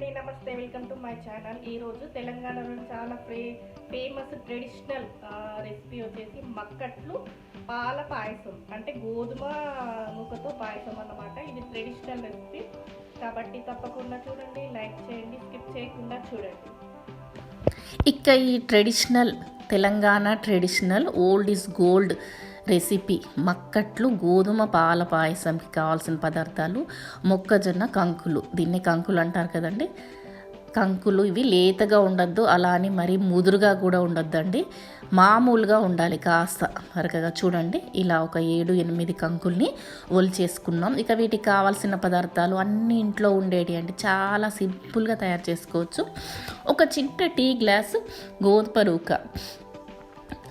అండి నమస్తే. Welcome to my channel ఈరోజు తెలంగాణలో చాలా ఫే ఫేమస్ ట్రెడిషనల్ రెసిపీ వచ్చేసి మక్కట్లు పాల పాయసం. అంటే గోధుమ నూకతో పాయసం అన్నమాట. ఇది ట్రెడిషనల్ రెసిపీ కాబట్టి తప్పకుండా చూడండి లైక్ చేయండి స్కిప్ చేయకుండా చూడండి. ఇక ఈ traditional Telangana traditional old is gold recipe. మక్కట్లు గోధుమ పాల పాయసంకి కావాల్సిన పదార్థాలు మొక్కజొన్న కంకులు. దీన్ని కంకులు అంటారు కదండి. కంకులు ఇవి లేతగా ఉండొద్దు అలా అని మరీ ముదురుగా కూడా ఉండొద్దండి. మామూలుగా ఉండాలి కాస్త. వరకగా చూడండి. ఇలా ఒక ఏడు ఎనిమిది కంకుల్ని ఒలిచేసుకున్నాం. ఇక వీటికి కావాల్సిన పదార్థాలు అన్ని ఇంట్లో ఉండేటి అంటే చాలా సింపుల్గా తయారు చేసుకోవచ్చు. ఒక చిన్న టీ గ్లాస్ గోధుమ రూక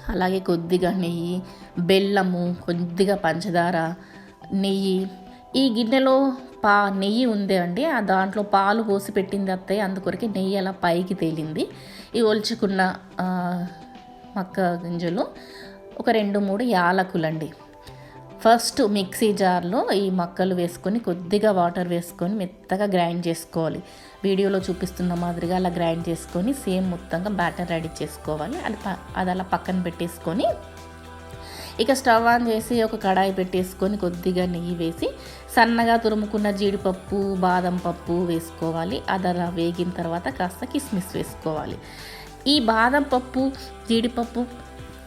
అలాగే కొద్దిగా నెయ్యి బెల్లము కొద్దిగా పంచదార నెయ్యి. ఈ గిన్నెలో పా నెయ్యి ఉంది అండి. ఆ దాంట్లో పాలు పోసి పెట్టింది అత్తయ్య. అందుకొరకే నెయ్యి అలా పైకి తేలింది. ఈ ఒలుచుకున్న మక్క గింజలు ఒక రెండు మూడు యాలకులండి. ఫస్ట్ మిక్సీ జార్లో ఈ మక్కలు వేసుకొని కొద్దిగా వాటర్ వేసుకొని మెత్తగా గ్రైండ్ చేసుకోవాలి. వీడియోలో చూపిస్తున్న మాదిరిగా అలా గ్రైండ్ చేసుకొని సేమ్ మొత్తంగా బ్యాటర్ రెడీ చేసుకోవాలి. అది ప- అది అలా పక్కన పెట్టేసుకొని ఇక స్టవ్ ఆన్ చేసి ఒక కడాయి పెట్టేసుకొని కొద్దిగా నెయ్యి వేసి సన్నగా తురుముకున్న జీడిపప్పు బాదం పప్పు వేసుకోవాలి. అది అలా వేగిన తర్వాత కాస్త కిస్మిస్ వేసుకోవాలి. ఈ బాదం పప్పు జీడిపప్పు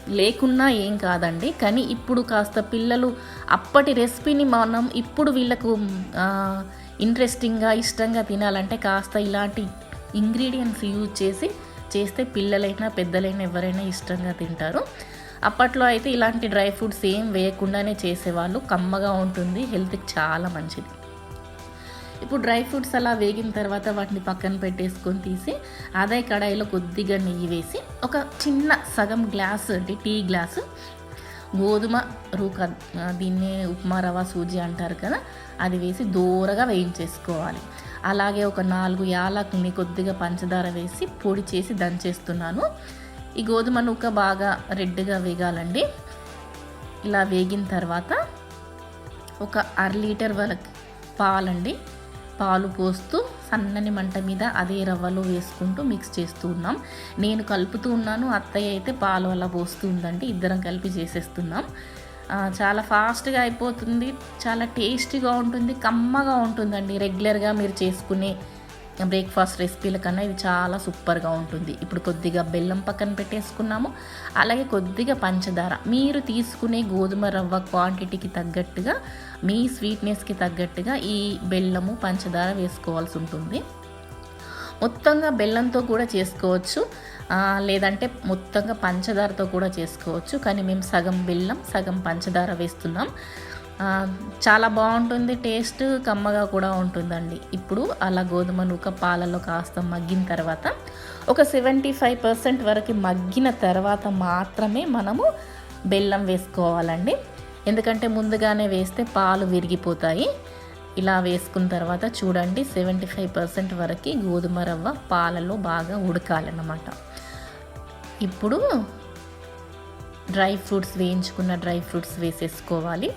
లేకున్నా ఏం కాదండి. కానీ ఇప్పుడు కాస్త పిల్లలు అప్పటి రెసిపీని మనం ఇప్పుడు వీళ్ళకు ఇంట్రెస్టింగ్గా ఇష్టంగా తినాలంటే కాస్త ఇలాంటి ఇంగ్రీడియంట్స్ యూజ్ చేసి చేస్తే పిల్లలైనా పెద్దలైనా ఎవరైనా ఇష్టంగా తింటారు. అప్పట్లో అయితే ఇలాంటి డ్రై ఫ్రూట్స్ ఏం వేయకుండానే చేసేవాళ్ళు. కమ్మగా ఉంటుంది. హెల్త్కి చాలా మంచిది. ఇప్పుడు డ్రై ఫ్రూట్స్ అలా వేగిన తర్వాత వాటిని పక్కన పెట్టేసుకొని తీసి అదే కడాయిలో కొద్దిగా నెయ్యి వేసి ఒక చిన్న సగం గ్లాస్ అంటే టీ గ్లాసు గోధుమ రూక దీన్ని దీన్నే ఉప్మా రవ సూజీ అంటారు కదా అది వేసి దూరగా వేయించేసుకోవాలి. అలాగే ఒక నాలుగు యాలకుని కొద్దిగా పంచదార వేసి పొడి చేసి దంచేస్తున్నాను. ఈ గోధుమ నూక బాగా రెడ్గా వేగాలండి. ఇలా వేగిన తర్వాత ఒక అర లీటర్ వరకు పాలండి. పాలు పోస్తూ సన్నని మంట మీద అదే రవ్వలో వేసుకుంటూ మిక్స్ చేస్తూ ఉన్నాం. నేను కలుపుతూ ఉన్నాను అత్తయ్య అయితే పాలు అలా పోస్తూ ఉందండి ఇద్దరం కలిపి చేసేస్తున్నాం. చాలా ఫాస్ట్గా అయిపోతుంది చాలా టేస్టీగా ఉంటుంది కమ్మగా ఉంటుందండి రెగ్యులర్గా మీరు చేసుకునే బ్రేక్ఫాస్ట్ రెసిపీల కన్నా ఇది చాలా సూపర్గా ఉంటుంది. ఇప్పుడు కొద్దిగా బెల్లం పక్కన పెట్టేసుకున్నాము. అలాగే కొద్దిగా పంచదార. మీరు తీసుకునే గోధుమ రవ్వ క్వాంటిటీకి తగ్గట్టుగా మీ స్వీట్నెస్కి తగ్గట్టుగా ఈ బెల్లము పంచదార వేసుకోవాల్సి ఉంటుంది. మొత్తంగా బెల్లంతో కూడా చేసుకోవచ్చు. లేదంటే మొత్తంగా పంచదారతో కూడా చేసుకోవచ్చు. కానీ మేము సగం బెల్లం సగం పంచదార వేస్తున్నాం. చాలా బాగుంటుంది టేస్ట్ కమ్మగా కూడా ఉంటుందండి. ఇప్పుడు అలా గోధుమ నూక పాలలో కాస్త మగ్గిన తర్వాత ఒక సెవెంటీ ఫైవ్ పర్సెంట్ వరకు మగ్గిన తర్వాత మాత్రమే మనము బెల్లం వేసుకోవాలండి. ఎందుకంటే ముందుగానే వేస్తే పాలు విరిగిపోతాయి. ఇలా వేసుకున్న తర్వాత చూడండి సెవెంటీ ఫైవ్ పర్సెంట్ వరకు గోధుమ రవ్వ పాలలో బాగా ఉడకాలన్నమాట. ఇప్పుడు డ్రై ఫ్రూట్స్ వేయించుకున్న డ్రై ఫ్రూట్స్ వేసేసుకోవాలి.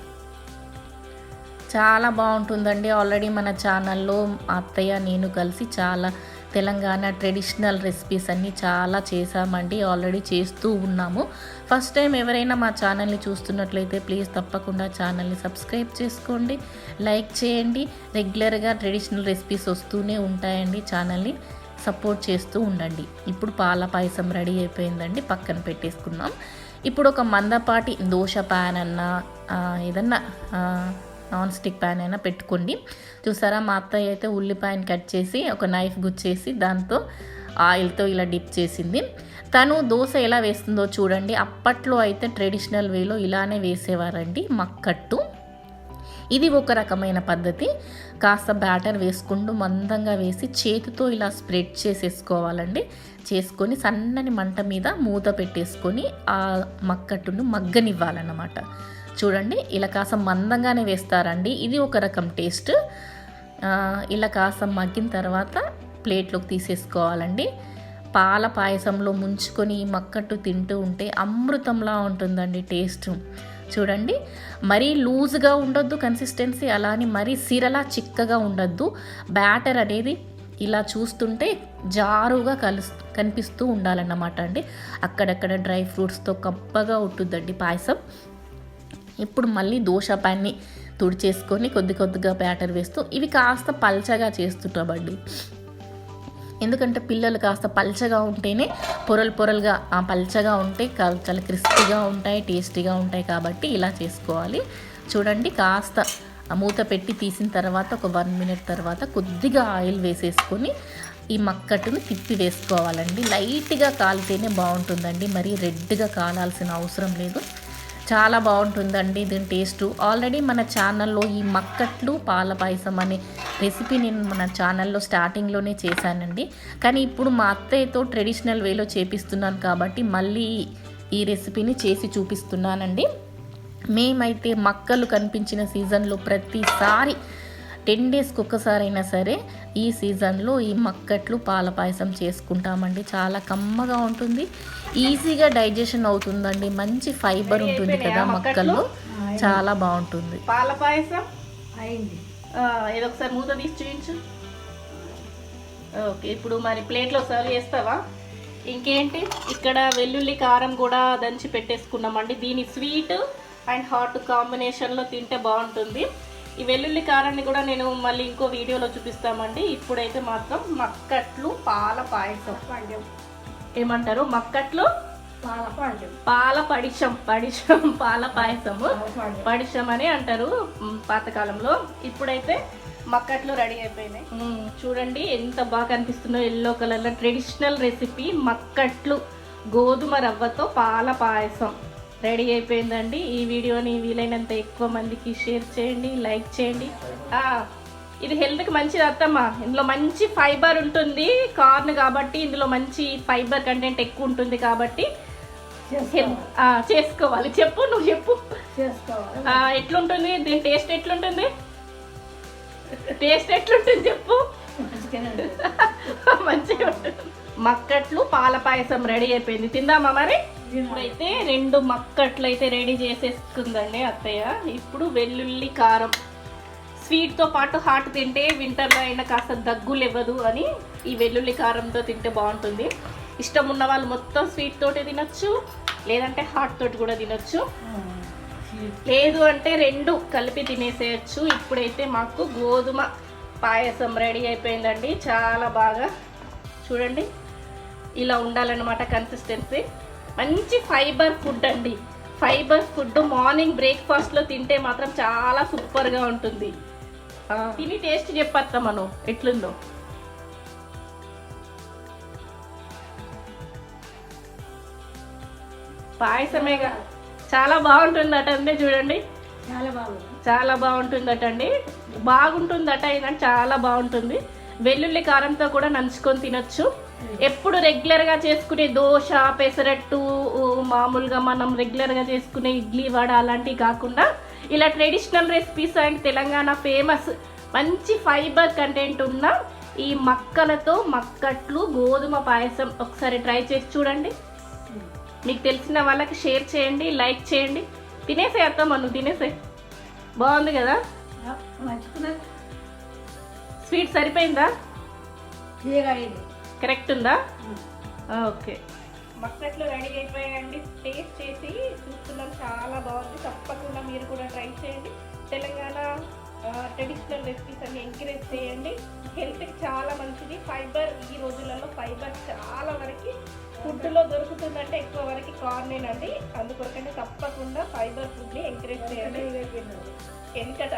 చాలా బాగుంటుందండి. ఆల్రెడీ మన ఛానల్లో అత్తయ్య నేను కలిసి చాలా తెలంగాణ ట్రెడిషనల్ రెసిపీస్ అన్నీ చాలా చేసామండి ఆల్రెడీ చేస్తూ ఉన్నాము. ఫస్ట్ టైం ఎవరైనా మా ఛానల్ని చూస్తున్నట్లయితే ప్లీజ్ తప్పకుండా ఛానల్ని సబ్స్క్రైబ్ చేసుకోండి. లైక్ చేయండి. రెగ్యులర్గా ట్రెడిషనల్ రెసిపీస్ వస్తూనే ఉంటాయండి ఛానల్ని సపోర్ట్ చేస్తూ ఉండండి. ఇప్పుడు పాల పాయసం రెడీ అయిపోయిందండి. పక్కన పెట్టేసుకున్నాం ఇప్పుడు ఒక మందపాటి దోశ ప్యాన్ అన్నా ఏదన్నా నాన్ స్టిక్ ప్యాన్ అయినా పెట్టుకోండి. చూసారా మా అత్తయ్య అయితే ఉల్లిపాయని కట్ చేసి ఒక నైఫ్ గుచ్చేసి దాంతో ఆయిల్తో ఇలా డిప్ చేసింది. తను దోశ ఎలా వేస్తుందో చూడండి. అప్పట్లో అయితే ట్రెడిషనల్ వేలో ఇలానే వేసేవారండి మక్కట్టు. ఇది ఒక రకమైన పద్ధతి. కాస్త బ్యాటర్ వేసుకుంటూ మందంగా వేసి చేతితో ఇలా స్ప్రెడ్ చేసేసుకోవాలండి. చేసుకొని సన్నని మంట మీద మూత పెట్టేసుకొని ఆ మక్కట్టును మగ్గనివ్వాలన్నమాట. చూడండి ఇలా కాస్త మందంగానే వేస్తారండి. ఇది ఒక రకం టేస్ట్. ఇలా కాస్త మగ్గిన తర్వాత ప్లేట్లోకి తీసేసుకోవాలండి. పాల పాయసంలో ముంచుకొని మక్కట్టు తింటూ ఉంటే అమృతంలా ఉంటుందండి టేస్ట్. చూడండి. మరీ లూజ్గా ఉండొద్దు కన్సిస్టెన్సీ అలా అని మరీ సిరలా చిక్కగా ఉండొద్దు. బ్యాటర్ అనేది ఇలా చూస్తుంటే జారుగా కలుస్ కనిపిస్తూ ఉండాలన్నమాట అండి. అక్కడక్కడ డ్రై ఫ్రూట్స్తో కప్పగా ఉంటుందండి పాయసం. ఇప్పుడు మళ్ళీ దోశ ప్యాన్ని తుడిచేసుకొని కొద్ది కొద్దిగా బ్యాటర్ వేస్తూ ఇవి కాస్త పల్చగా చేస్తుంటామండి. ఎందుకంటే పిల్లలు కాస్త పల్చగా ఉంటేనే పొరలు పొరలుగా ఆ పల్చగా ఉంటే చాలా క్రిస్పీగా ఉంటాయి టేస్టీగా ఉంటాయి కాబట్టి ఇలా చేసుకోవాలి. చూడండి కాస్త ఆ మూత పెట్టి తీసిన తర్వాత ఒక వన్ మినిట్ తర్వాత కొద్దిగా ఆయిల్ వేసేసుకొని ఈ మక్కట్టును తిప్పి వేసుకోవాలండి. లైట్గా కాలితేనే బాగుంటుందండి. మరీ రెడ్గా కాలాల్సిన అవసరం లేదు. చాలా బాగుంటుందండి దీని టేస్ట్. ఆల్రెడీ మన ఛానల్లో ఈ మక్కట్లు పాల పాయసం అనే రెసిపీ నేను మన ఛానల్లో స్టార్టింగ్లోనే చేశానండి. కానీ ఇప్పుడు మా అత్తయ్యతో ట్రెడిషనల్ వేలో చేపిస్తున్నాను కాబట్టి మళ్ళీ ఈ రెసిపీని చేసి చూపిస్తున్నానండి. మేమైతే మక్కలు కనిపించిన సీజన్లో ప్రతిసారి టెన్ డేస్కి ఒక్కసారి అయినా సరే ఈ సీజన్లో ఈ మక్కట్లు పాల పాయసం చేసుకుంటామండి. చాలా కమ్మగా ఉంటుంది. ఈజీగా డైజెషన్ అవుతుందండి. మంచి ఫైబర్ ఉంటుంది కదా మక్కల్లో? చాలా బాగుంటుంది. పాల పాయసం? అయింది. ఇది ఒకసారి మూత తీసి చూపించు ఓకే ఇప్పుడు మరి ప్లేట్లో సర్వ్ చేస్తావా? ఇంకేంటి? ఇక్కడ వెల్లుల్లి కారం కూడా దంచి పెట్టేసుకున్నామండి. దీని స్వీట్ అండ్ హాట్ కాంబినేషన్లో తింటే బాగుంటుంది. ఈ వెల్లుల్లి కారాన్ని కూడా నేను మళ్ళీ ఇంకో వీడియోలో చూపిస్తామండి. ఇప్పుడైతే మాత్రం మక్కట్లు పాల పాయసం. ఏమంటారు? మక్కట్లు? పాల పండు పాల పడిశం పడిశం పాల పాయసము. పాల పండు పడిశం అని అంటారు పాతకాలంలో. ఇప్పుడైతే మక్కట్లు రెడీ అయిపోయినాయి. చూడండి ఎంత బాగా కనిపిస్తుందో ఎల్లో కలర్లో. ట్రెడిషనల్ రెసిపీ మక్కట్లు గోధుమ రవ్వతో పాల పాయసం. రెడీ అయిపోయిందండి. ఈ వీడియోని వీలైనంత ఎక్కువ మందికి షేర్ చేయండి లైక్ చేయండి. ఇది హెల్త్కి మంచిది అత్తమ్మ. ఇందులో మంచి ఫైబర్ ఉంటుంది కార్న్ కాబట్టి ఇందులో మంచి ఫైబర్ కంటెంట్ ఎక్కువ ఉంటుంది కాబట్టి చేసుకోవాలి. చెప్పు నువ్వు చెప్పు. ఎట్లుంటుంది? దీని టేస్ట్ ఎట్లుంటుంది? టేస్ట్ ఎట్లుంటుంది చెప్పు. మంచిగా ఉంటుంది. మక్కట్లు పాల పాయసం రెడీ అయిపోయింది. తిందామా మరి? ఇప్పుడైతే రెండు మక్కట్లు అయితే రెడీ చేసేసుకుందండి అత్తయ్య. ఇప్పుడు వెల్లుల్లి కారం. స్వీట్తో పాటు హాట్ తింటే వింటర్లో అయినా కాస్త దగ్గు లేవదు అని ఈ వెల్లుల్లి కారంతో తింటే బాగుంటుంది. ఇష్టం ఉన్న వాళ్ళు మొత్తం స్వీట్ తోటి తినొచ్చు లేదంటే హాట్ తోటి కూడా తినొచ్చు. లేదు అంటే రెండు కలిపి తినేసేయచ్చు. ఇప్పుడైతే మాకు గోధుమ పాయసం రెడీ అయిపోయిందండి. చాలా బాగా. చూడండి. ఇలా ఉండాలన్నమాట కన్సిస్టెన్సీ మంచి ఫైబర్ ఫుడ్ అండి. ఫైబర్ ఫుడ్ మార్నింగ్ బ్రేక్ఫాస్ట్లో తింటే మాత్రం చాలా సూపర్గా ఉంటుంది. తిని టేస్ట్ చెప్పత్తా మనం ఎట్లుందో. పాయసమేగా. చాలా బాగుంటుందట అండి చూడండి. చాలా బాగుంది. చాలా బాగుంటుందట అండి. బాగుంటుందట ఏంటంటే చాలా బాగుంటుంది. వెల్లుల్లి కారంతో కూడా నంచుకొని తినొచ్చు. ఎప్పుడు రెగ్యులర్గా చేసుకునే దోశ పెసరట్టు మామూలుగా మనం రెగ్యులర్గా చేసుకునే ఇడ్లీ వడ అలాంటివి కాకుండా ఇలా traditional recipes and Telangana famous మంచి ఫైబర్ కంటెంట్ ఉన్న ఈ మక్కలతో మక్కట్లు గోధుమ పాయసం ఒకసారి ట్రై చేసి చూడండి. మీకు తెలిసిన వాళ్ళకి షేర్ చేయండి లైక్ చేయండి. తినేసే అత్తం మనం తినేసే. బాగుంది కదా? స్వీట్ సరిపోయిందా? కరెక్ట్ ఉందా? ఓకే మక్కట్లు రెడీ అయిపోయాయండి టేస్ట్ చేసి చూస్తున్నాం. చాలా బాగుంది. తప్పకుండా మీరు కూడా ట్రై చేయండి. తెలంగాణ ట్రెడిషనల్ రెసిపీస్ అన్ని ఎంకరేజ్ చేయండి. హెల్త్కి చాలా మంచిది. ఫైబర్ ఈ రోజులలో ఫైబర్ చాలా వరకు ఫుడ్లో దొరుకుతుందంటే ఎక్కువ వరకు కార్నేనండి అందుకొరకంటే తప్పకుండా ఫైబర్ ఫుడ్ని ఎంకరేజ్ చేయండి. వెనుకట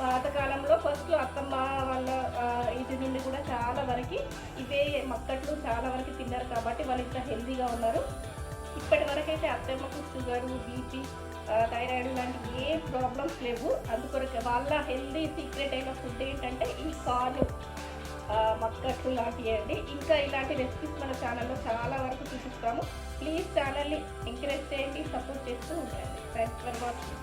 పాతకాలంలో ఫస్ట్ అత్తమ్మ వాళ్ళ ఇది నుండి కూడా చాలా వరకు ఇవే మక్కట్లు చాలా వరకు తిన్నారు కాబట్టి వాళ్ళు ఇంకా హెల్తీగా ఉన్నారు. ఇప్పటి వరకు అయితే అత్తమ్మకు షుగరు బీపీ థైరాయిడ్ లాంటి ఏ ప్రాబ్లమ్స్ లేవు. అందుకొరకు వాళ్ళ హెల్దీ సీక్రెట్ అయిన ఫుడ్ ఏంటంటే ఈ కాలు మక్కట్లు లాంటివి అండి. ఇంకా ఇలాంటి రెసిపీస్ మన ఛానల్లో చాలా వరకు చూపిస్తాము. ప్లీజ్ ఛానల్ని ఎంకరేజ్ చేయండి సపోర్ట్ చేస్తూ ఉండండి. Thanks for watching.